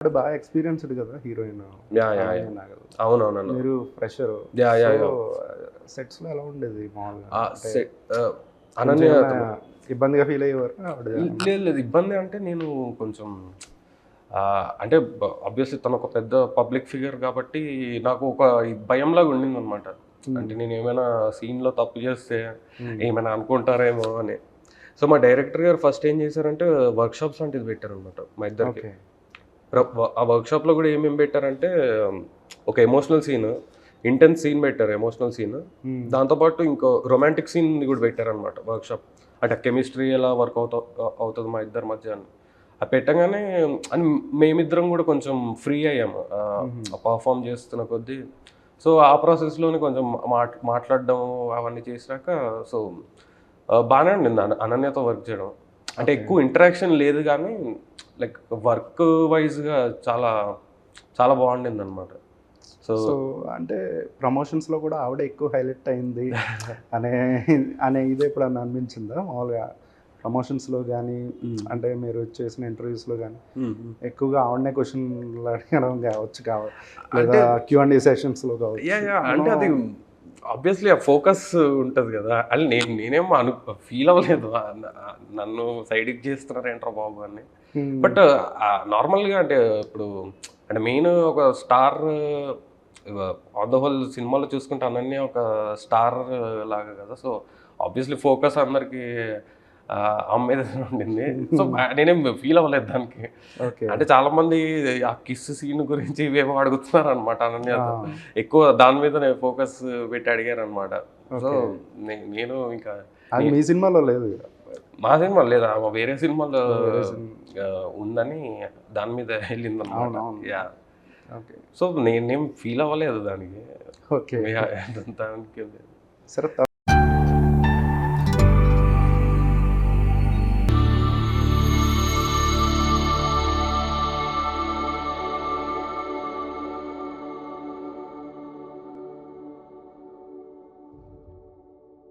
ఇప్పుడు బాగా ఎక్స్పీరియన్స్డ్ కదా హీరోయిన్. అవునవునన్నా మీరు ఫ్రెషర్ సెట్స్లో ఎలా ఉండేది మామూలుగా? ఇబ్బందిగా ఫీల్ అయ్యేవారు? లేదు లేదు. ఇబ్బంది అంటే నేను కొంచెం అంటే ఆబ్వియస్లీ తను ఒక పెద్ద పబ్లిక్ ఫిగర్ కాబట్టి నాకు ఒక భయంలాగా ఉండింది అనమాట అంటే నేను ఏమైనా సీన్లో తప్పు చేస్తే ఏమైనా అనుకుంటారేమో అని. సో మా డైరెక్టర్ గారు ఫస్ట్ ఏం చేశారంటే వర్క్షాప్స్ లాంటిది పెట్టారనమాట మా ఇద్దరికి. ఆ వర్క్షాప్లో కూడా ఏమేమి పెట్టారంటే ఒక ఎమోషనల్ సీన్ ఇంటెన్స్ సీన్ పెట్టారు ఎమోషనల్ సీన్. దాంతోపాటు ఇంకో రొమాంటిక్ సీన్ కూడా పెట్టారనమాట వర్క్షాప్. అంటే కెమిస్ట్రీ ఎలా వర్క్ అవుతా అవుతుంది మా ఇద్దరి మధ్య అని. అది పెట్టగానే అని మేమిద్దరం కూడా కొంచెం ఫ్రీ అయ్యాము. పర్ఫామ్ చేస్తున్న కొద్దీ. సో ఆ ప్రాసెస్లోనే కొంచెం మాట్ మాట్లాడడం అవన్నీ చేసినాక సో బాగానే ఉండింది. అన- అనన్యతో వర్క్ చేయడం. అంటే ఎక్కువ ఇంటరాక్షన్ లేదు కానీ లైక్ వర్క్ వైజ్గా చాలా చాలా బాగుండింది అనమాట సో సో అంటే ప్రమోషన్స్లో కూడా ఆవిడ ఎక్కువ హైలైట్ అయింది అనే అనే ఇది ఎప్పుడన్నా అనిపించిందా? మామూలుగా ప్రమోషన్స్లో కానీ అంటే మీరు చేసిన ఇంటర్వ్యూస్లో కానీ ఎక్కువగా ఆవిడనే క్వశ్చన్లు అడగడం కావచ్చు కావచ్చు లేదా క్యూ అండ్ సెషన్స్లో కావచ్చు. అంటే అది ఆబ్వియస్లీ ఆ ఫోకస్ ఉంటుంది కదా. అది నేను నేనేం అను ఫీల్ అవ్వలేదు. నన్ను సైడ్కి చేస్తున్నారు ఏంట్రా బాబు అని. బట్ నార్మల్గా అంటే ఇప్పుడు అంటే మెయిన్ ఒక స్టార్ ఆన్ ద హోల్ సినిమాలో చూసుకుంటే అనన్య ఒక స్టార్ లాగా కదా. సో ఆబ్వియస్లీ ఫోకస్ అందరికి ఆమె మీద ఉండింది. సో నేనేం ఫీల్ అవ్వలేదు దానికి. అంటే చాలా మంది ఆ కిస్ సీన్ గురించి ఇవేమో అడుగుతున్నారు అనమాట అనన్య ఎక్కువ దాని మీద ఫోకస్ పెట్టి అడిగారు అనమాట సో నేను ఇంకా మీ సినిమాలో లేదు మా సినిమా లేదా. వేరే సినిమాలో ఉందని దాని మీద వెళ్ళింది అనమాట. యా సో నేనేం ఫీల్ అవ్వలేదు దానికి. ఓకే దానికి సరే